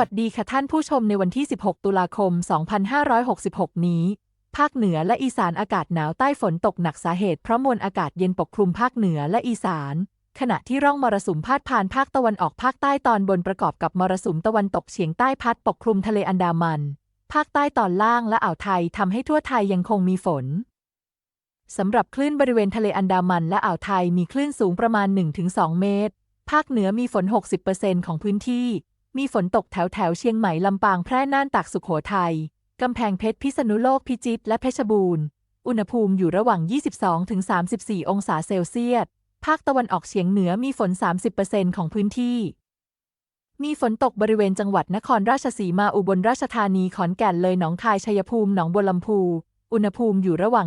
วัสดีค่ะท่านผู้ชมในวันที่ 16 ตุลาคม 2566 นี้ ภาคเหนือและอีสานอากาศหนาวใต้ฝนตกหนักสาเหตุเพราะมวลอากาศเย็นปกคลุมภาคเหนือและอีสาน ขณะที่ร่องมรสุมพาดผ่านภาคตะวันออกภาคใต้ตอนบนประกอบกับมรสุมตะวันตกเฉียงใต้พัดปกคลุมทะเลอันดามัน ภาคใต้ตอนล่างและอ่าวไทยทำให้ทั่วไทยยังคงมีฝนสำหรับคลื่นบริเวณทะเลอันดามันและอ่าวไทยมีคลื่นสูงประมาณ 1-2 เมตร ภาคเหนือมีฝน 60%ของพื้นที่ มีฝนตกแถวแถวเชียงใหม่ ลำปาง แพร่ น่าน ตาก สุขโขทัย กำแพงเพชร พิษณุโลก พิจิตร และเพชรบูรณ์ อุณหภูมิอยู่ระหว่าง 22-34 องศาเซลเซียส ภาคตะวันออกเฉียงเหนือมีฝน 30%ของพื้นที่ มีฝนตกบริเวณจังหวัดนครราชสีมา อุบลราชธานี ขอนแก่น เลย หนองคาย ชัยภูมิ หนองบัวลำพู อุณหภูมิอยู่ระหว่าง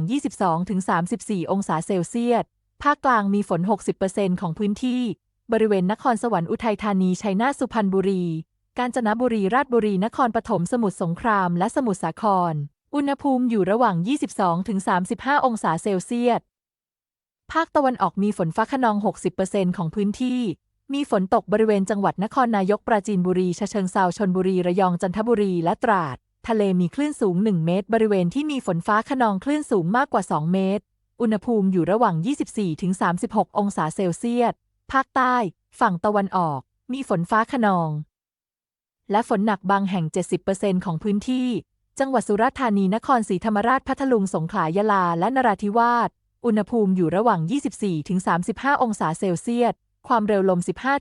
22-34 องศาเซลเซียส ภาคกลางมีฝน 60%ของพื้นที่ บริเวณนครสวรรค์อุทัยธานี ชัยนาทสุพรรณบุรี กาญจนบุรี ราชบุรี นครปฐม สมุทรสงคราม และสมุทรสาคร อุณหภูมิอยู่ระหว่าง 22-35 องศาเซลเซียส ภาคตะวันออกมีฝนฟ้าขนอง 60%ของพื้นที่ มีฝนตกบริเวณจังหวัดนครนายก ปราจีนบุรีฉะเชิงเซาชนบุรี ระยอง จันทบุรี และตราด ทะเลมีคลื่นสูง 1 เมตร บริเวณที่มีฝนฟ้าขนองคลื่นสูงมากกว่า 2 เมตร อุณหภูมิอยู่ระหว่าง 24-36 องศาเซลเซียส ภาคใต้ ฝั่งตะวันออก มีฝนฟ้าขนอง และฝนหนักบางแห่ง 70%ของพื้นที่ จังหวัดสุราษฎร์ธานี นครศรีธรรมราช พัทลุง สงขลา ยะลา และนราธิวาส อุณหภูมิอยู่ระหว่าง 24-35 องศาเซลเซียส ความเร็วลม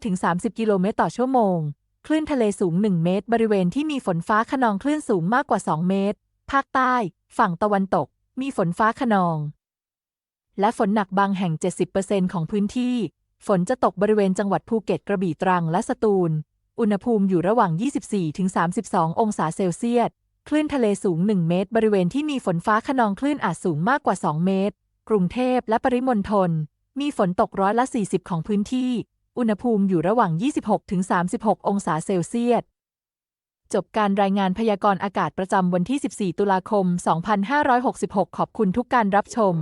15-30 กิโลเมตรต่อชั่วโมง คลื่นทะเลสูง 1 เมตร บริเวณที่มีฝนฟ้าขนองคลื่นสูงมากกว่า 2 เมตร ภาคใต้ ฝั่งตะวันตก มีฝนฟ้าขนอง และฝนหนักบางแห่ง 70%ของพื้นที่ ฝนจะตกบริเวณจังหวัดภูเก็ตกระบี่ตรังและสตูล อุณหภูมิอยู่ระหว่าง 24-32 องศาเซลเซียส คลื่นทะเลสูง 1 เมตร บริเวณที่มีฝนฟ้าขนองคลื่นอาจสูงมากกว่า 2 เมตร กรุงเทพและปริมณฑล มีฝนตกร้อยละ 40 ของพื้นที่ อุณหภูมิอยู่ระหว่าง 26-36 องศาเซลเซียส จบการรายงานพยากรณ์อากาศประจำวันที่ 14 ตุลาคม 2566 ขอบคุณทุกการรับชม